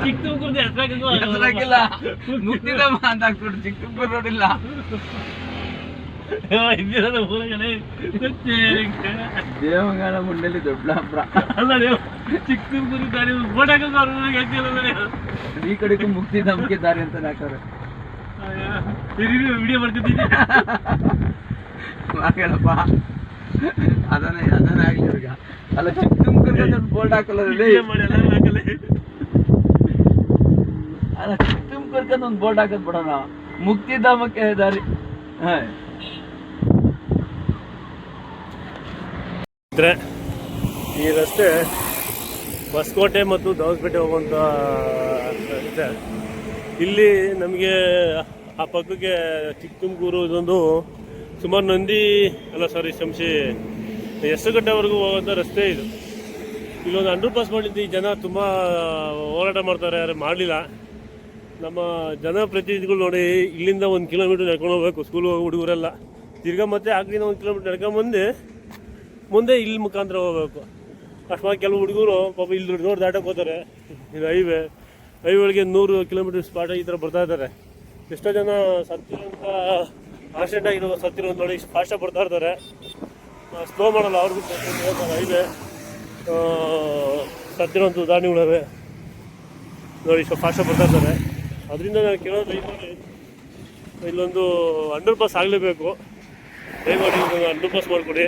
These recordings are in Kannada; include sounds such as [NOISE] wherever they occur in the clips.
ಚಿಕ್ಕ ತುಮಕೂರ್ದು ಅಂತ ಹಾಕ್ಬಿಟ್ಟು ಚಿಕ್ಕ ತುಮಕೂರು ರೋಡ್ ಇಲ್ಲ. ದೇವಗಾನ ಮುಂಡಲ್ಲಿ ದೊಡ್ಡಾಪುರ ಅಲ್ಲ ನೀವು ಚಿಕ್ಕ ತುಮಕೂರು ದಾರಿ ಈ ಕಡೆಗೂ ಮುಕ್ತಿಧಾಮಕ್ಕೆ ದಾರಿ ಅಂತ ಹಾಕೋರು ವಿಡಿಯೋ ಮಾಡ್ತಿದ್ದೀನಿ [LAUGHS] ಅದನ್ನೇ ಅದನ್ನೇ ಆಗಲಿ ಇವ್ರಿಗೆ. ಅಲ್ಲ ಚಿಕ್ಕ ಬೋರ್ಡ್ ಹಾಕಲ್ಲ ಅಲ್ಲಿ. ಚಿಕ್ಕ ತುಮಕೂರ್ಗೆ ಒಂದು ಬೋರ್ಡ್ ಹಾಕೋದ್ ಬಿಡೋಣ. ಮುಕ್ತಿಧಾಮಕ್ಕೆ ದಾರಿ? ಈ ರಸ್ತೆ ಹೊಸಕೋಟೆ ಮತ್ತು ದವಸಪೇಟೆ ಹೋಗುವಂಥ ರಸ್ತೆ. ಇಲ್ಲಿ ನಮಗೆ ಆ ಪಕ್ಕಕ್ಕೆ ಚಿಕ್ಕ ತುಮಕೂರು ಇದೊಂದು ಸುಮಾರು ನಂದಿ, ಅಲ್ಲ ಸಾರಿ ಶಂಶಿ ಎಸ್ಸುಗಡ್ಡೆವರೆಗೂ ಹೋಗುವಂಥ ರಸ್ತೆ ಇದು. ಇಲ್ಲೊಂದು ಅಂಡರ್ ಪಾಸ್ ಮಾಡಿದ್ದು ಈ ಜನ ತುಂಬ ಹೋರಾಟ ಮಾಡ್ತಾರೆ, ಯಾರು ಮಾಡಲಿಲ್ಲ. ನಮ್ಮ ಜನಪ್ರತಿನಿಧಿಗಳು ನೋಡಿ, ಇಲ್ಲಿಂದ ಒಂದು ಕಿಲೋಮೀಟ್ರ್ ನಡ್ಕೊಂಡು ಹೋಗ್ಬೇಕು ಸ್ಕೂಲ್ ಹೋಗಿ ಹುಡುಗರೆಲ್ಲ. ತಿರ್ಗಾ ಮತ್ತೆ ಆಗ್ಲಿಂದ ಒಂದು ಕಿಲೋಮೀಟ್ರ್ ನಡ್ಕೊಂಬಂದು ಮುಂದೆ ಇಲ್ಲಿ ಮುಖಾಂತರ ಹೋಗ್ಬೇಕು. ಅಕಸ್ಮಾತ್ ಕೆಲವು ಹುಡುಗರು, ಪಾಪ ಇಲ್ಲಿ ರೋಡ್ ದಾಟಕ್ಕೆ ಹೋಗ್ತಾರೆ. ಇದು ಹೈವೇ. ಹೈವೇಗೆ ನೂರು ಕಿಲೋಮೀಟರ್ ಸ್ಪಾಟ್ ಈ ಥರ ಬರ್ತಾ ಇದ್ದಾರೆ. ಎಷ್ಟೋ ಜನ ಸತ್ತಿರೋಂಥ ಆಕ್ಸಿಡೆಂಟ್ ಆಗಿರೋ ಸತ್ತಿರೋ ನೋಡಿ ಫಾಸ್ಟಾಗಿ ಬರ್ತಾ ಇರ್ತಾರೆ. ಸ್ಲೋ ಮಾಡಲ್ಲ, ಅವ್ರಿಗೂ ಇದೆ ಸತ್ತಿರೋಂಥ ಉದಾಹರಣೆಗಳವೆ ನೋಡಿ, ಇಷ್ಟು ಫಾಸ್ಟಾಗಿ ಬರ್ತಾ ಇರ್ತಾರೆ. ಅದರಿಂದ ನಾನು ಕೇಳೋದು ಲೈಫಲ್ಲಿ ಇಲ್ಲೊಂದು ಅಂಡರ್ ಪಾಸ್ ಆಗಲೇಬೇಕು. ದಯಮಾಡಿ ಅಂಡರ್ ಪಾಸ್ ಮಾಡಿಕೊಡಿ.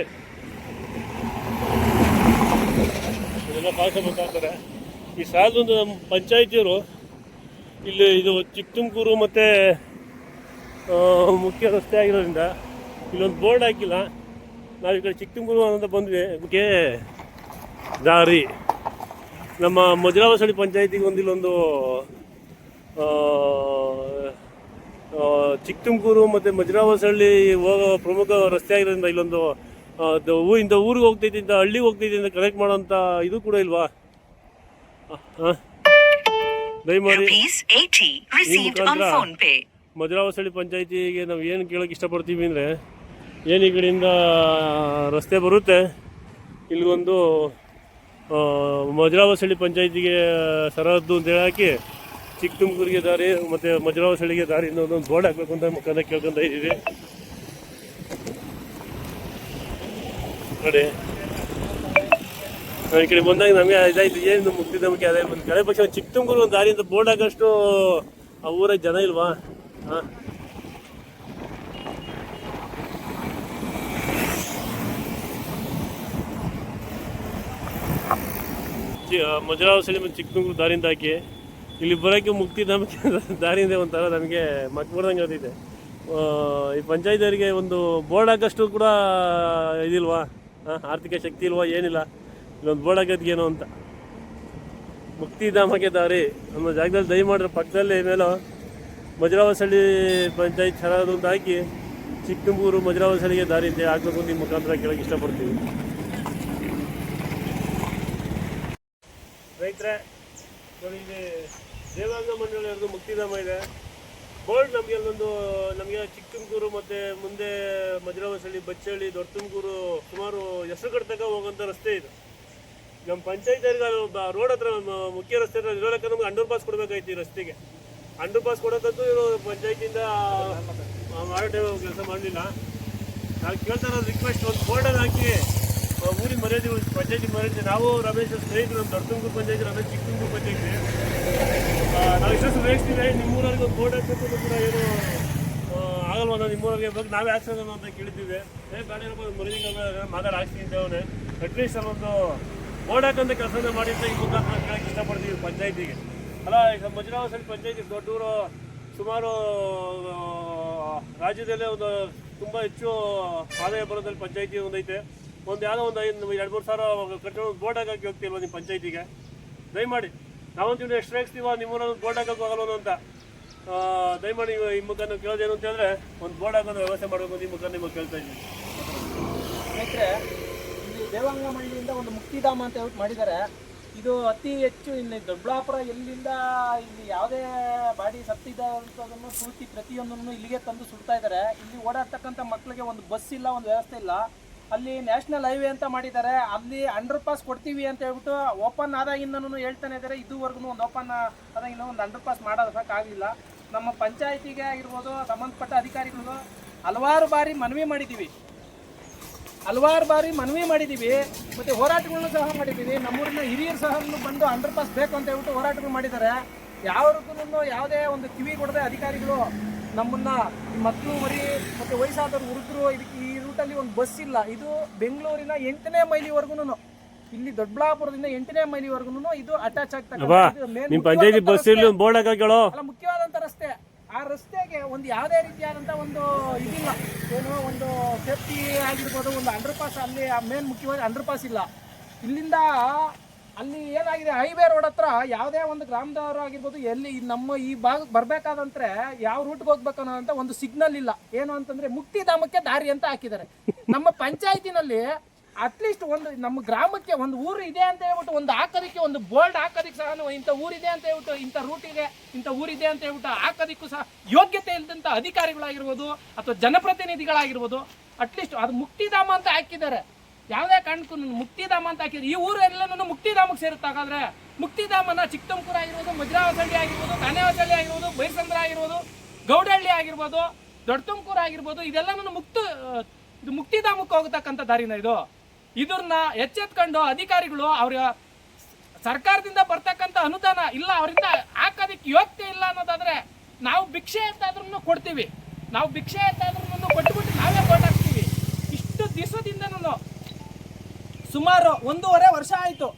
ಇದೆಲ್ಲ ಬರ್ತಾ ಇರ್ತಾರೆ. ಈ ಸಾಲದೊಂದು ನಮ್ಮ ಪಂಚಾಯತಿಯವರು, ಇಲ್ಲಿ ಇದು ಚಿಕ್ಕ ತುಮಕೂರು ಮತ್ತು ಮುಖ್ಯ ರಸ್ತೆ ಆಗಿರೋದ್ರಿಂದ ಇಲ್ಲೊಂದು ಬೋರ್ಡ್ ಹಾಕಿಲ್ಲ. ನಾವು ಈ ಕಡೆ ಚಿಕ್ಕ ತುಮಕೂರು ಅಂತ ಬಂದ್ವಿ. ಅದಕ್ಕೆ ದಾರಿ. ನಮ್ಮ ಮಜರಾವಸಳಿ ಪಂಚಾಯತಿಗೆ ಒಂದು ಇಲ್ಲೊಂದು ಆ, ಆ, ಚಿಕ್ಕ ತುಮಕೂರು ಮತ್ತು ಮಜರಾವಸಳ್ಳಿ ಹೋಗೋ ಪ್ರಮುಖ ರಸ್ತೆ ಆಗಿರೋದ್ರಿಂದ ಇಲ್ಲೊಂದು ಊರಿಂದ ಊರಿಗೆ ಹೋಗ್ತೈತಿ ಅಂತ ಹಳ್ಳಿಗೆ ಹೋಗ್ತೈತಿ ಅಂತ ಕನೆಕ್ಟ್ ಮಾಡೋಂಥ ಇದು ಕೂಡ ಇಲ್ವಾ? ಹಾಂ ದಯಮಾಡಿ Rupees 80 received on ಮುಖಾಂತರ phone pay. ಮಧುರಾವಸಳ್ಳಿ ಪಂಚಾಯತಿಗೆ ನಾವು ಏನು ಕೇಳೋಕೆ ಇಷ್ಟಪಡ್ತೀವಿ ಅಂದರೆ, ಏನು ಈ ಕಡೆಯಿಂದ ರಸ್ತೆ ಬರುತ್ತೆ ಇಲ್ಲಿಗೊಂದು ಮಜರಾವಸಳ್ಳಿ ಪಂಚಾಯಿತಿಗೆ ಸರಹದ್ದು ಅಂತ ಹೇಳಾಕಿ ಚಿಕ್ಕ ತುಮಕೂರಿಗೆ ದಾರಿ ಮತ್ತು ಮಜರಾವಸಳ್ಳಿಗೆ ದಾರಿ ಒಂದು ಬೋರ್ಡ್ ಹಾಕಬೇಕು ಅಂತ ಮುಖಾಂತರ ಕೇಳ್ಕೊಂತ ಇದ್ದೀವಿ. ನೋಡಿ. ಈ ಕಡೆ ಬಂದಾಗ ನಮಗೆ ಇದಾಯ್ತು, ಏನು ಮುಕ್ತಿ ನಮಗೆ ಅದೇ ಬಂದು ಕಡೆ ಪಕ್ಷ ಚಿಕ್ಕ ತುಮಕೂರು ಒಂದು ದಾರಿ ಅಂತ ಬೋರ್ಡ್ ಹಾಕೋಷ್ಟು, ಆ ಊರಾಗ ಜನ ಇಲ್ವಾ? ಹಾಂ ಮಜರಾವಸಲಿ ಮತ್ತು ಚಿಕ್ಕ ದಾರಿಯಿಂದ ಹಾಕಿ. ಇಲ್ಲಿ ಬರೋಕ್ಕೆ ಮುಕ್ತಿ ನಮಗೆ [LAUGHS] ದಾರಿಯಿಂದ ಒಂಥರ ನನಗೆ ಮಕ್ ಅದಿದೆ ಈ ಪಂಚಾಯತಿಯವರಿಗೆ ಒಂದು ಬೋರ್ಡ್ ಹಾಕಷ್ಟು ಕೂಡ ಇದಿಲ್ವಾ? ಆರ್ಥಿಕ ಶಕ್ತಿ ಇಲ್ವಾ? ಏನಿಲ್ಲ. ಇಲ್ಲೊಂದು ಬೋರ್ಡ್ ಹಾಕೋದ್ಗೇನು ಅಂತ. ಅಂತ ಮುಕ್ತಿಧಾಮಕ್ಕೆ ದಾರಿ. ನಮ್ಮ ಜಾಗದಲ್ಲಿ ದಯಮಾಡ್ರೆ, ಪಕ್ಕದಲ್ಲಿ ಮೇಲೂ. ಮಜರಾವಸಳ್ಳಿ ಪಂಚಾಯತ್ ಅಂತ ಹಾಕಿ ಚಿಕ್ಕಮೂರು ಮಜರಾವಸಳ್ಳಿಗೆ ದಾರಿ ಇದೆ. ಹಾಕಬೇಕು ನಿಮ್ಮ ಮುಖಾಂತರ ಕೇಳಕ್ಕೆ ಇಷ್ಟಪಡ್ತೀವಿ ರೈತರೇ ಇಲ್ಲಿ ದೇವಾಂಗ ಮಂಡಳಿಯವ್ರದ್ದು ಮುಕ್ತಿಧಾಮ ಇದೆ. ಬೋರ್ಡ್ ನಮಗೆ ಅಲ್ಲೊಂದು, ನಮಗೆ ಚಿಕ್ಕಮಗೂರು ಮತ್ತು ಮುಂದೆ ಮಜರಾವಸಳ್ಳಿ, ಬಚ್ಚಳ್ಳಿ ದೊಡ್ಡ ತುಮಕೂರು ಸುಮಾರು ಹೆಸರು ಕಡ್ತಕ್ಕ ಹೋಗೋಂಥ ರಸ್ತೆ ಇದು. ನಮ್ಮ ಪಂಚಾಯತ್ ರೋಡ್ ಹತ್ರ ಮುಖ್ಯ ರಸ್ತೆ ಇರೋದಕ್ಕೆ ನಮ್ಗೆ ಅಂಡರ್ ಪಾಸ್ ಕೊಡಬೇಕಾಯ್ತು ಈ ರಸ್ತೆಗೆ. ಅಂಡರ್ ಪಾಸ್ ಕೊಡೋಕ್ಕಂತೂ ಇವರು ಪಂಚಾಯತಿಯಿಂದ ಮಾಡೋ ಕೆಲಸ ಮಾಡಲಿಲ್ಲ. ನಾವು ಕೇಳ್ತಾ ಇರೋದು ರಿಕ್ವೆಸ್ಟ್ ಒಂದು ಬೋರ್ಡನ್ನು ಹಾಕಿ ಊರಿಗೆ ಮರ್ಯಾದೆ ಪಂಚಾಯತಿ ಮರ್ಯಾದೆ. ನಾವು ರಮೇಶ್ ಸ್ನೇಹಿತರು ನಮ್ಮ ದೊಡ್ಡ ತುಮಕೂರು ಪಂಚಾಯತಿ ರಮೇಶ್ ಚಿಕ್ಕ ತುಮಕೂರು ಪಂಚಾಯತಿ ನಾವು ಇಷ್ಟು ನಿಮ್ಮ ನಿಮ್ಮೂರವ್ರಿಗೆ ಒಂದು ಬೋರ್ಡ್ ಹಾಕಬೇಕು ಕೂಡ ಏನು ಆಗಲ್ವ? ನಾವು ನಿಮ್ಮೂರಿಗೆ ಬಗ್ಗೆ ನಾವೇ ಹಾಕ್ಸೋಣ ಅಂತ ಕೇಳಿದ್ದೀವಿ. ಏ ಗಾಡಿ ಮರ್ಯಾದೆ ಮಾತಾಡಿ ಹಾಕ್ತೀನಿ ಅಂತ ಅವನೇ. ಅಟ್ಲೀಸ್ಟ್ ಅವನೊಂದು ಬೋರ್ಡ್ ಹಾಕಂತ ಕೆಲಸನೇ ಮಾಡಿ ಅಂತ ಈ ಮುಖಾಂತರ ಕೇಳಕ್ಕೆ ಇಷ್ಟಪಡ್ತೀವಿ ಪಂಚಾಯತಿಗೆ. ಅಲ್ಲ, ಈಗ ಪಂಚಾಯಿತಿ ಪಂಚಾಯತಿ ದೊಡ್ಡೂರು ಸುಮಾರು ರಾಜ್ಯದಲ್ಲೇ ಒಂದು ತುಂಬ ಹೆಚ್ಚು ಆದಾಯ ಬರೋದ್ರಲ್ಲಿ ಪಂಚಾಯತಿ ಒಂದೈತೆ ಒಂದು ಯಾವುದೋ ಒಂದು ಐದು, ಎರಡು, ಮೂರು ಸಾವಿರ ಕಟ್ಟೋ ಒಂದು ಬೋರ್ಡ್ ಹಾಕಿ ಹೋಗ್ತಿಲ್ವ ನಿಮ್ಮ ಪಂಚಾಯತಿಗೆ. ದಯಮಾಡಿ ನಾವೊಂದು ಎಷ್ಟು ರೇಕ್ಸ್ತೀವ ನಿಮ್ಮೂರಲ್ಲಿ ಒಂದು ಬೋರ್ಡ್ ಹೋಗಲ್ಲ ಅಂತ. ದಯಮಾಡಿ ಈ ಮುಖಾಂತರ ಕೇಳೋದೇನು ಅಂತ ಹೇಳಿದ್ರೆ ಒಂದು ಬೋರ್ಡ್ ಹಾಕೋದು ವ್ಯವಸ್ಥೆ ಮಾಡಬೇಕು ನಿಮ್ಮ ಮುಖಾಂತರ ನಿಮಗೆ ಕೇಳ್ತಾ ಇದ್ದೀನಿ. ಸ್ನೇಹಿತರೆ, ಇಲ್ಲಿ ದೇವಾಂಗಮಳ್ಳಿಯಿಂದ ಒಂದು ಮುಕ್ತಿಧಾಮ ಅಂತ ಹೇಳ್ಬಿಟ್ಟು ಮಾಡಿದ್ದಾರೆ. ಇದು ಅತಿ ಹೆಚ್ಚು ಇಲ್ಲಿ ದೊಡ್ಡಬಳ್ಳಾಪುರ ಎಲ್ಲಿಂದ ಇಲ್ಲಿ ಯಾವುದೇ ಬಾಡಿ ಸತ್ತಿದೆ ಅಂತದನ್ನು ಸೂಚಿ ಪ್ರತಿಯೊಂದನ್ನು ಇಲ್ಲಿಗೆ ತಂದು ಸುಡ್ತಾ ಇದ್ದಾರೆ. ಇಲ್ಲಿ ಓಡಾಡ್ತಕ್ಕಂಥ ಮಕ್ಕಳಿಗೆ ಒಂದು ಬಸ್ ಇಲ್ಲ, ಒಂದು ವ್ಯವಸ್ಥೆ ಇಲ್ಲ. ಅಲ್ಲಿ ನ್ಯಾಷನಲ್ ಹೈವೇ ಅಂತ ಮಾಡಿದ್ದಾರೆ. ಅಲ್ಲಿ ಅಂಡರ್ ಪಾಸ್ ಕೊಡ್ತೀವಿ ಅಂತ ಹೇಳ್ಬಿಟ್ಟು ಓಪನ್ ಆದಾಗಿಂದನೂ ಹೇಳ್ತಾನೆ ಇದ್ದಾರೆ. ಇದುವರೆಗೂ ಒಂದು ಓಪನ್ ಆದಾಗಿಂದ ಒಂದು ಅಂಡರ್ ಪಾಸ್ ಮಾಡೋದಕ್ಕಾಗಲಿಲ್ಲ ನಮ್ಮ ಪಂಚಾಯಿತಿಗೆ ಆಗಿರ್ಬೋದು, ಸಂಬಂಧಪಟ್ಟ ಅಧಿಕಾರಿಗಳು ಹಲವಾರು ಬಾರಿ ಮನವಿ ಮಾಡಿದ್ದೀವಿ. ಹಲವಾರು ಬಾರಿ ಮನವಿ ಮಾಡಿದ್ದೀವಿ ಮತ್ತು ಹೋರಾಟಗಳನ್ನು ಸಹ ಮಾಡಿದ್ದೀವಿ ನಮ್ಮೂರಿನ ಹಿರಿಯರು ಸಹ ಬಂದು ಅಂಡರ್ ಪಾಸ್ ಬೇಕು ಅಂತ ಹೇಳ್ಬಿಟ್ಟು ಹೋರಾಟಗಳು ಮಾಡಿದ್ದಾರೆ. ಯಾವ್ದಕ್ಕೂ ಯಾವುದೇ ಒಂದು ಕಿವಿ ಕೊಡದೆ ಅಧಿಕಾರಿಗಳು ನಮ್ಮನ್ನ ಮಕ್ಕಳು ಮರಿ ಮತ್ತು ವಯಸ್ಸಾದವ್ರು ಹುಡುಗರು ಇದಕ್ಕೆ ಈ ರೂಟಲ್ಲಿ ಒಂದು ಬಸ್ ಇಲ್ಲ. ಇದು ಬೆಂಗಳೂರಿನ ಎಂಟನೇ ಮೈಲಿವರೆಗೂ ಇಲ್ಲಿ ದೊಡ್ಡಬಳ್ಳಾಪುರದಿಂದ ಎಂಟನೇ ಮೈಲಿವರೆಗೂ ಇದು ಅಟ್ಯಾಚ್ ಅಲ್ಲ ಮುಖ್ಯವಾದಂಥ ರಸ್ತೆ. ಆ ರಸ್ತೆಗೆ ಒಂದು ಯಾವುದೇ ರೀತಿಯಾದಂಥ ಒಂದು ಇದಿಲ್ಲ. ಏನು ಒಂದು ಸೇಫ್ಟಿ ಆಗಿರ್ಬೋದು, ಒಂದು ಅಂಡರ್ ಪಾಸ್ ಅಲ್ಲಿ ಮೇನ್ ಮುಖ್ಯವಾಗಿ ಅಂಡರ್ ಪಾಸ್ ಇಲ್ಲ. ಇಲ್ಲಿಂದ ಅಲ್ಲಿ ಏನಾಗಿದೆ ಹೈವೇ ರೋಡ್ ಹತ್ರ ಯಾವುದೇ ಒಂದು ಗ್ರಾಮದವರು ಆಗಿರ್ಬೋದು, ಎಲ್ಲಿ ನಮ್ಮ ಈ ಭಾಗ ಬರಬೇಕಾದಂತ್ರೆ ಯಾವ ರೂಟ್ಗೆ ಹೋಗ್ಬೇಕು ಅನ್ನೋಂಥ ಒಂದು ಸಿಗ್ನಲ್ ಇಲ್ಲ. ಏನು ಅಂತಂದರೆ ಮುಕ್ತಿಧಾಮಕ್ಕೆ ದಾರಿ ಅಂತ ಹಾಕಿದ್ದಾರೆ. ನಮ್ಮ ಪಂಚಾಯತಿನಲ್ಲಿ ಅಟ್ಲೀಸ್ಟ್ ಒಂದು ನಮ್ಮ ಗ್ರಾಮಕ್ಕೆ ಒಂದು ಊರು ಇದೆ ಅಂತ ಹೇಳ್ಬಿಟ್ಟು ಒಂದು ಹಾಕೋದಕ್ಕೆ ಒಂದು ಬೋರ್ಡ್ ಹಾಕೋದಕ್ಕೆ ಸಹ ಇಂಥ ಊರಿದೆ ಅಂತ ಹೇಳ್ಬಿಟ್ಟು ಇಂಥ ರೂಟಿಗೆ ಇಂಥ ಊರಿದೆ ಅಂತ ಹೇಳ್ಬಿಟ್ಟು ಹಾಕೋದಕ್ಕೂ ಸಹ ಯೋಗ್ಯತೆ ಇಲ್ಲದಂಥ ಅಧಿಕಾರಿಗಳಾಗಿರ್ಬೋದು ಅಥವಾ ಜನಪ್ರತಿನಿಧಿಗಳಾಗಿರ್ಬೋದು ಅಟ್ಲೀಸ್ಟ್ ಅದು ಮುಕ್ತಿಧಾಮ ಅಂತ ಹಾಕಿದ್ದಾರೆ. ಯಾವುದೇ ಕಾರಣಕ್ಕೂ ಮುಕ್ತಿಧಾಮ ಅಂತ ಹಾಕಿದ್ರೆ ಈ ಊರು ಎಲ್ಲನೂ ಮುಕ್ತಿಧಾಮಕ್ಕೆ ಸೇರುತ್ತೆ? ಹಾಗಾದ್ರೆ ಮುಕ್ತಿಧಾಮನ ಚಿಕ್ಕತುಮಕೂರು ಆಗಿರ್ಬೋದು, ಮಜ್ರಾವಸಳ್ಳಿ ಆಗಿರ್ಬೋದು ತಾನೇವಸಳ್ಳಿ ಆಗಿರ್ಬೋದು, ಬೈರಸಂದ್ರ ಆಗಿರ್ಬೋದು, ಗೌಡಹಳ್ಳಿ ಆಗಿರ್ಬೋದು ದೊಡ್ಡ ತುಮಕೂರು ಆಗಿರ್ಬೋದು, ಇದೆಲ್ಲನೂ ಮುಕ್ತ, ಇದು ಮುಕ್ತಿಧಾಮಕ್ಕೆ ಹೋಗತಕ್ಕಂಥ ದಾರಿನ ಇದು. ಇದನ್ನ ಎಚ್ಚೆತ್ಕೊಂಡು ಅಧಿಕಾರಿಗಳು ಅವ್ರ ಸರ್ಕಾರದಿಂದ ಬರ್ತಕ್ಕಂಥ ಅನುದಾನ ಇಲ್ಲ ಅವರಿಂದ ಹಾಕೋದಕ್ಕೆ ಯೋಗ್ಯತೆ ಇಲ್ಲ ಅನ್ನೋದಾದ್ರೆ ನಾವು ಭಿಕ್ಷೆ ಎತ್ತಾದ್ರೂ ಕೊಡ್ತೀವಿ. ನಾವು ಭಿಕ್ಷೆ ಎತ್ತಾದ್ರೂ ಕೊಟ್ಬಿಟ್ಟು ನಾವೇ ಕೋಟ್ ಹಾಕ್ತೀವಿ. ಇಷ್ಟು ನಾನು ಸುಮಾರು ಒಂದೂವರೆ ವರ್ಷ ಆಯಿತು.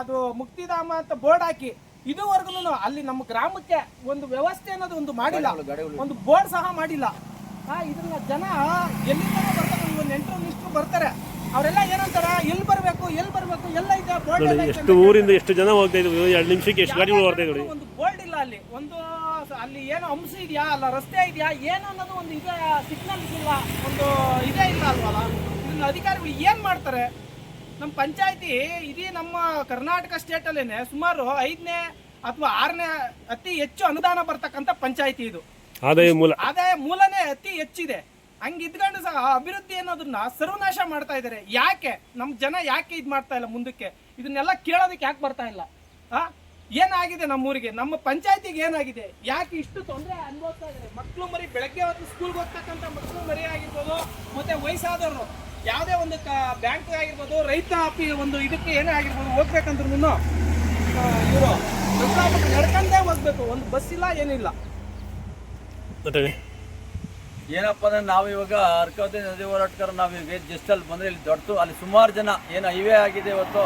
ಅದು ಮುಕ್ತಿಧಾಮ ಅಂತ ಬೋರ್ಡ್ ಹಾಕಿ ಇದುವರೆಗೂ ಅಲ್ಲಿ ನಮ್ಮ ಗ್ರಾಮಕ್ಕೆ ಒಂದು ವ್ಯವಸ್ಥೆ ಅನ್ನೋದು ಒಂದು ಮಾಡಿಲ್ಲ. ಒಂದು ಬೋರ್ಡ್ ಸಹ ಮಾಡಿಲ್ಲ. ಇದನ್ನ ಜನ ಎಲ್ಲಿಂದ ಬರ್ತಾರೆ ಒಂದು ನೆಂಟರು ನಿಷ್ಠರು ಬರ್ತಾರೆ. ಅವರೆಲ್ಲ ಏನಂತಾರ ಎಲ್ಲಿ ಬರಬೇಕು ಎಲ್ಲಿ ಬರಬೇಕು ಎಲ್ಲ ಇದೆ ಬೋರ್ಡ್ ನೋಡಿ ಎಷ್ಟು ಊರಿಂದ ಎಷ್ಟು ಜನ ಹೋಗ್ತಾ ಇದ್ವಿ ಎರಡು ನಿಮಿಷಕ್ಕೆ ಎಷ್ಟು ಗಾಡಿಗಳು ಬರ್ತಾ ಇದ್ವಿ ಒಂದು ಬೋರ್ಡ್ ಇಲ್ಲ ಅಲ್ಲಿ ಒಂದು ಅಲ್ಲಿ ಏನೋ ಅಂಶ ಇದೆಯಾ ಅಲ್ಲ ರಸ್ತೆ ಇದೆಯಾ ಏನು ಅನ್ನೋದು ಒಂದು ಈಗ ಸಿಗ್ನಲ್ಸ್ ಇಲ್ಲ ಒಂದು ಇದೇ ಇಲ್ಲ ಅಲ್ವಲ್ಲ ಇದನ್ನ ಅಧಿಕಾರಿಗಳು ಏನು ಮಾಡ್ತಾರೆ? ನಮ್ಮ ಪಂಚಾಯತಿ ಇಡೀ ನಮ್ಮ ಕರ್ನಾಟಕ ಸ್ಟೇಟಲ್ಲೇನೆ ಸುಮಾರು ಐದನೇ ಅಥವಾ ಆರನೇ ಅತಿ ಹೆಚ್ಚು ಅನುದಾನ ಬರ್ತಕ್ಕಂಥ ಪಂಚಾಯತಿ ಇದು. ಆದಾಯ ಮೂಲ. ಆದಾಯ ಮೂಲನೇ ಅತಿ ಹೆಚ್ಚಿದೆ. ಹಂಗಿದ್ಕೊಂಡು ಸಹ ಅಭಿವೃದ್ಧಿ ಅನ್ನೋದನ್ನ ಸರ್ವನಾಶ ಮಾಡ್ತಾ ಇದ್ದಾರೆ ಯಾಕೆ? ನಮ್ಮ ಜನ ಯಾಕೆ ಇದು ಮಾಡ್ತಾ ಇಲ್ಲ ಮುಂದಕ್ಕೆ? ಇದನ್ನೆಲ್ಲ ಕೇಳೋದಕ್ಕೆ ಯಾಕೆ ಬರ್ತಾ ಇಲ್ಲ? ಆ? ಏನಾಗಿದೆ ನಮ್ಮೂರಿಗೆ? ನಮ್ಮ ಪಂಚಾಯತಿಗೆ ಏನಾಗಿದೆ? ಯಾಕೆ ಇಷ್ಟು ತೊಂದರೆ ಅನುಭವಿಸ್ತಾ ಇದ್ದಾರೆ ಮಕ್ಕಳು ಮರಿ ಬೆಳಗ್ಗೆ ಹೊತ್ತು ಸ್ಕೂಲ್ಗೆ ಹೋಗ್ತಕ್ಕಂಥ ಮಕ್ಕಳು ಮರಿ ಆಗಿರ್ಬೋದು, ಮತ್ತೆ ವಯಸ್ಸಾದವರು, ಯಾವುದೇ ಒಂದು ಬ್ಯಾಂಕ್ ಆಗಿರ್ಬೋದು, ರೈತ ಅಪಿ ಒಂದು ಇದಕ್ಕೆ ಏನೇ ಆಗಿರ್ಬೋದು, ಹೋಗ್ಬೇಕಂದ್ರೂ ಇವರು ನಡ್ಕೊಂಡೇ ಹೋಗ್ಬೇಕು. ಒಂದು ಬಸ್ ಇಲ್ಲ, ಏನಿಲ್ಲ. ಏನಪ್ಪ ಅಂದ್ರೆ ನಾವು ಇವಾಗ ಅರ್ಕಾವತಿ ನದಿ ಹೋರಾಟಗಾರ ನಾವು ಈಗ ಜಸ್ಟ್ ಅಲ್ಲಿ ಬಂದ್ರೆ ಇಲ್ಲಿ ದೊಡ್ಡದು, ಅಲ್ಲಿ ಸುಮಾರು ಜನ ಏನು ಹೈವೇ ಆಗಿದೆ ಇವತ್ತು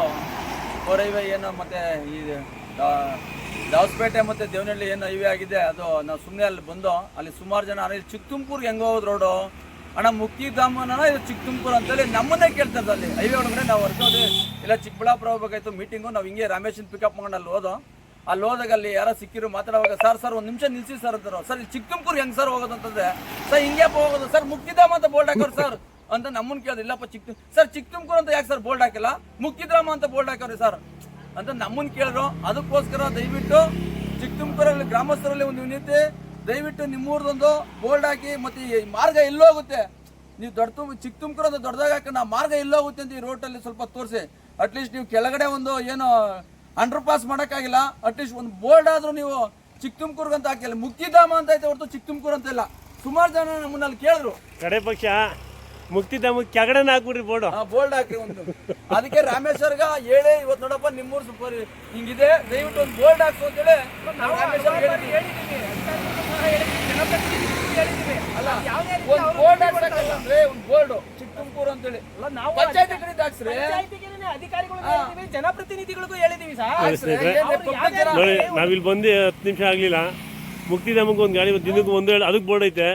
ಫೋರ್ ಹೈವೇ ಏನು ಮತ್ತೆ ಈ ದಾವಸ್ಪೇಟೆ ಮತ್ತು ದೇವನಹಳ್ಳಿ ಏನು ಹೈವೇ ಆಗಿದೆ ಅದು ನಾವು ಸುಮ್ಮನೆ ಅಲ್ಲಿ ಬಂದು, ಅಲ್ಲಿ ಸುಮಾರು ಜನ ಇಲ್ಲಿ ಚಿಕ್ಕ ತುಮಕೂರ್ಗೆ ಹೆಂಗೆ ಹೋಗೋದು ರೋಡು ಅಣ್ಣ ಮುಕ್ತಿಧಾಮನ ಇದು ಚಿಕ್ಕ ತುಮಕೂರು ಅಂತೇಳಿ ನಮ್ಮನ್ನೇ ಕೇಳ್ತಾರೆ ಅಲ್ಲಿ. ಹೈವೇ ಒಳಗಡೆ ನಾವು ಹೊರಟೋದು ಇಲ್ಲ ಚಿಕ್ಕಬಳ್ಳಾಪುರ ಹೋಗ್ಬೇಕಾಯ್ತು ಮೀಟಿಂಗು ನಾವು ಹಿಂಗೆ ರಾಮೇಶನ್ ಪಿಕಪ್ ಮಾಡ್ಕೊಂಡು ಅಲ್ಲಿ ಹೋದೋ. ಅಲ್ಲಿ ಹೋದಾಗ ಅಲ್ಲಿ ಯಾರೋ ಸಿಕ್ಕಿರು ಮಾತಾಡುವಾಗ, ಸರ್ ಸರ್, ಒಂದು ನಿಮಿಷ ನಿಲ್ಸಿ ಸರ್ ಅಂತಾರೆ ಸರ್, ಇಲ್ಲಿ ಚಿಕ್ಕ ತುಮಕೂರು ಹೆಂಗ್ ಸರ್ ಹೋಗೋದು ಅಂತಂದ್ರೆ, ಸರ್, ಹಿಂಗೆ ಹೋಗೋದು? ಸರ್ ಮುಕ್ತಿಧಾಮ ಅಂತ ಬೋಲ್ಡ್ ಹಾಕೋರು ಸರ್? ಅಂತ ನಮ್ಮನ್ನ ಕೇಳಿದ್ರು. ಇಲ್ಲಪ್ಪ ಚಿಕ್ಕ ಸರ್ ಚಿಕ್ಕ ತುಮಕೂರು ಅಂತ ಯಾಕೆ ಸರ್ ಬೋಲ್ಡ್ ಹಾಕಿಲ್ಲ? ಮುಕ್ತಿಧಾಮ ಅಂತ ಬೋಲ್ಡ್ ಹಾಕೋರಿ ಸರ್? ಅಂತ ನಮ್ಮನ್ನ ಕೇಳಿದ್ರು. ಅದಕ್ಕೋಸ್ಕರ ದಯವಿಟ್ಟು ಚಿಕ್ಕ ತುಮಕೂರಲ್ಲಿ ಗ್ರಾಮಸ್ಥರಲ್ಲಿ ಒಂದು ವಿನಂತಿ, ದಯವಿಟ್ಟು ನಿಮ್ಮೂರ್ದೊಂದು ಬೋಲ್ಡ್ ಹಾಕಿ, ಮತ್ತೆ ಈ ಮಾರ್ಗ ಎಲ್ಲೋಗುತ್ತೆ ನೀವು ದೊಡ್ಡ ತುಂಬ ಚಿಕ್ಕ ತುಮಕೂರು ಅಂತ ದೊಡ್ಡದಾಗ ಹಾಕಿ, ನಾ ಮಾರ್ಗ ಎಲ್ಲೋಗುತ್ತೆ ಅಂತ ಈ ರೋಟಲ್ಲಿ ಸ್ವಲ್ಪ ತೋರಿಸಿ. ಅಟ್ಲೀಸ್ಟ್ ನೀವು ಕೆಳಗಡೆ ಒಂದು ಏನು ಅಂಡರ್ ಪಾಸ್ ಮಾಡೋಕ್ಕಾಗಿಲ್ಲ ಅಟ್ಲೀಸ್ಟ್ ಒಂದು ಬೋರ್ಡ್ ಆದರೂ ನೀವು ಚಿಕ್ಕ ತುಮಕೂರ್ಗೆ ಅಂತ ಹಾಕಿಲ್ಲ. ಮುಕ್ತಿಧಾಮ ಅಂತ ಐತೆ ಹೊರತು ಚಿಕ್ಕ ತುಮಕೂರು ಅಂತ ಇಲ್ಲ. ಸುಮಾರು ಜನ ನಮ್ಮನ್ನ ಅಲ್ಲಿ ಕೇಳಿದ್ರು. ಕಡೆ ಪಕ್ಷ ಮುಕ್ತಿಧಾಮ ಕೆಳಗಡೆನ ಹಾಕ್ಬಿಡ್ರಿ ಬೋರ್ಡ್ ಬೋರ್ಡ್ ಹಾಕ್ರಿ ಒಂದು. ಅದಕ್ಕೆ ರಾಮೇಶ್ವರ್ಗ ಹೇಳಿ ಇವತ್ತು ನೋಡಪ್ಪ ನಿಮ್ಮೂರು ಸೂಪರ್ ಹಿಂಗಿದೆ. ದಯವಿಟ್ಟು ಒಂದು ಬೋರ್ಡ್ ಹಾಕ್ಸು ಅಂತೇಳಿ ಅಲ್ಲ ಒಂದು ಬೋರ್ಡ್ ಹಾಕ್ಸಕ್ಕಲ್ಲ ಅಂದ್ರೆ ಒಂದು ಬೋರ್ಡ್ ಚಿಕ್ಕ ತುಮಕೂರು ಅಂತೇಳಿ ನಾವು ಪಂಚಾಯತಿ ಕಡೆ ಹಾಕ್ಸ್ರಿ. ಪಂಚಾಯ್ತಿಗೇನೆ ಅಧಿಕಾರಿಗಳಿಗೂ ಹೇಳಿದೀವಿ ಜನಪ್ರತಿನಿಧಿಗಳಿಗೂ ಹೇಳಿದೀವಿ ಸರ್ ನೋಡಿ ನಾವಿಲ್ಲಿ ಬಂದು ಹತ್ತು ನಿಮಿಷ ಆಗ್ಲಿಲ್ಲ. ಮುಕ್ತಿಧಾಮಕ್ಕೆ ಒಂದ್ ಗಾಡಿ ದಿನಕ್ಕೆ ಒಂದು ಹೇಳಿ ಅದಕ್ಕೆ ಬೋರ್ಡ್ ಐತೆ.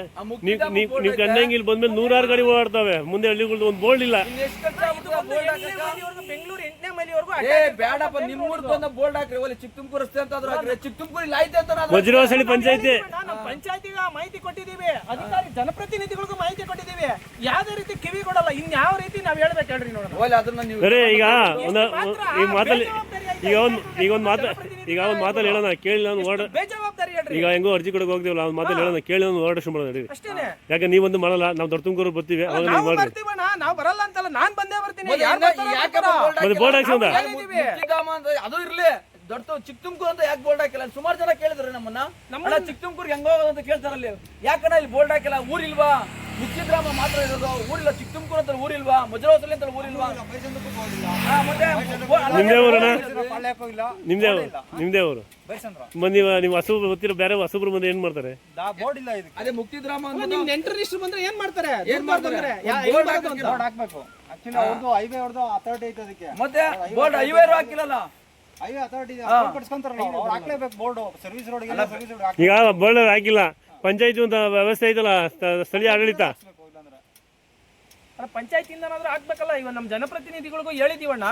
ನೀವ್ ನೀವು ನೀವು ಇಲ್ಲಿ ಬಂದ್ಮೇಲೆ ನೂರಾರು ಗಾಡಿ ಓಡಾಡ್ತಾವೆ. ಮುಂದೆ ಹಳ್ಳಿಗಳ್ದು ಒಂದು ಬೋರ್ಡ್ ಇಲ್ಲ. ಇನ್ನು ಎಷ್ಟು ಖರ್ಚಾಗ್ಬಿಡ್ತದೆ ಬೋರ್ಡ್ ಹಾಕಕ್ಕ? ಬೆಂಗಳೂರು ಎಂಟನೇ ಮೈಲಿವರೆಗೂ ಏ ಬೇಡಪ್ಪ ನಿಮ್ಮೂರ್ದು ಒಂದು ಬೋರ್ಡ್ ಹಾಕ್ರಿ. ಒಳ್ಳೆ ಚಿಕ್ಕ ತುಮಕೂರು ರಸ್ತೆ ಅಂತ ಆದ್ರೂ ಹಾಕ್ರಿ. ಚಿಕ್ಕ ತುಮಕೂರು ಇಲ್ಲಿ ಅಂತ ವಜ್ರವಾಸಳಿ ಪಂಚಾಯತಿ. ನಮ್ಮ ಪಂಚಾಯತಿಗ ಮಾಹಿತಿ ಕೊಟ್ಟಿದ್ದೀವಿ. ಅಧಿಕಾರಿ ಜನಪ್ರತಿನಿಧಿಗಳಿಗೂ ಮಾಹಿತಿ ಕೊಟ್ಟಿದ್ದೀವಿ. ಯಾವ್ದೇ ರೀತಿ ಕಿವಿ ಕೊಡಲ್ಲ. ಇನ್ಯಾವ ರೀತಿ ನಾವ್ ಹೇಳ್ಬೇಕು ಹೇಳ್ರಿ ನೋಡೋಣ. ಒಳ್ಳೆ ಅದನ್ನ ನೀವು ಸರಿ ಈಗ ಒಂದು ಈಗ ಮಾತಲ್ಲಿ ಈಗ ಒಂದು ಈಗ ಒಂದು ಮಾತು ಈಗ ಒಂದು ಮಾತಲ್ಲಿ ಹೇಳೋಣ ಕೇಳಿ ನಾನು ಓಡ ಜವಾಬ್ದಾರಿ ಹೇಳ್ರಿ. ಈಗ ಹೆಂಗೋ ಅರ್ಜಿ ಕೊಡಕ್ಕೆ ಹೋಗ್ತೀವಲ್ಲ ಅವ್ನ ಮಾತಲ್ಲಿ ಹೇಳೋಣ ಕೇಳಿ ಒಂದು ಹೋರಾಟ ಮಾಡೋಣ ನಡೀರಿ. ಅಷ್ಟೇನೆ. ಯಾಕೆ ನೀವೊಂದು ಮಾಡಲ್ಲ ನಾವು ದೊಡ್ಡ ತುಮಕೂರು ಬರ್ತೀವಿ ಅವಾಗ ನೀವು ನಾವು ಮಾಡ್ರಿ. ಬರ್ತೀವಣ್ಣ ನಾವು ಬರಲ್ಲ ಅಂತಲ್ಲ ನಾನ್ ಬಂದೇ ಬರ್ತೀನಿ. ಯಾರ್ ಬರ್ತಾರೋ ಯಾಕಪ್ಪ ಬರ್ತಾರೋ. ಬೋಲ್ಡ್ ಮತ್ತೆ ಬೋರ್ಡ್ ಅದು ಇರ್ಲಿ. ದೊಡ್ಡ ತು- ಚಿಕ್ಕ ತುಮಕೂರು ಅಂತ ಯಾಕೆ ಬೋಲ್ಡ್ ಹಾಕಿಲ್ಲ? ಸುಮಾರು ಜನ ಕೇಳಿದ್ರು ನಮ್ಮನ್ನ. ನಮ್ಮ ಅಣ್ಣ ಚಿಕ್ಕ ತುಮಕೂರು ಹೆಂಗ್ ಹೋಗೋದು ಅಂತ ಕೇಳ್ತಾರಲ್ಲಿ. ಯಾಕಣ್ಣ ಇಲ್ಲಿ ಬೋಲ್ಡ್ ಹಾಕಿಲ್ಲ? ಊರಿಲ್ವಾ? ಮುಕ್ತಿಧಾಮ ಮಾತ್ರ ಇರೋದು. ಊರಿಲ್ಲ ಚಿಕ್ಕ ತುಮಕೂರು ಅಂತ ಊರಿಲ್ವಾ? ಮಜರೋಸಲಿ ಅಂತ ಊರಿಲ್ವಾ ನಿಮ್ದೇ ಊರಣ್ಣ? ನಿಮ್ದೇ ಅವರು ನಿಮ್ದೇ ಊರು? ನೀವು ಹೊಸಬ್ರು ಗೊತ್ತಿರೋ ಬೇರೆ ಹಸುಬ್ರು ಮುಂದೆ ಏನ್ ಮಾಡ್ತಾರೆ? ಬೋರ್ಡ್ ಇಲ್ಲ ಇದಕ್ಕೆ. ಅದೇ ಮುಕ್ತಿಧಾಮ ಅಲ್ಲ, ಅಂತ ನಿಮ್ ನೆಂಟರು ಇಷ್ಟು ಬಂದ್ರೆ ಏನ್ ಮಾಡ್ತಾರೆ? ಏನ್ ಮಾಡ್ತಾರೆ? ಬಂದ್ರೆ ಬೋರ್ಡ್ ಹಾಕ್ಬೇಕು. ಆಕ್ಚುಲಿ ಅವ್ರದ್ದು ಹೈವೇ ಅವ್ರದ್ದು ಅಥಾರಿಟಿ ಐತೆ ಅದಕ್ಕೆ. ಮತ್ತೆ ಬೋಲ್ಡ್ ಐವೇರು ಹಾಕಿಲ್ಲಲ್ಲ? ಹೈವೇ ಅಥಾರಿಟಿ ಕಟ್ಸ್ಕೊಂತಾರಲ್ಲ ಅವ್ರು ಅವ್ರು ಹಾಕ್ಲೇಬೇಕು board. Service road service road ಈಗ ಬೋರ್ಡ್ ಹಾಕಿಲ್ಲ. ಪಂಚಾಯತಿ ಒಂದು ವ್ಯವಸ್ಥೆ ಐತಲ್ಲ ಸ್ಥಳೀಯ ಆಡಳಿತ? ಪಂಚಾಯತಿಯಿಂದ ಆಗ್ಬೇಕಲ್ಲ ಇವಾಗ ನಮ್ಮ ಜನಪ್ರತಿನಿಧಿಗಳಿಗೂ ಹೇಳಿದೀವಣ್ಣ.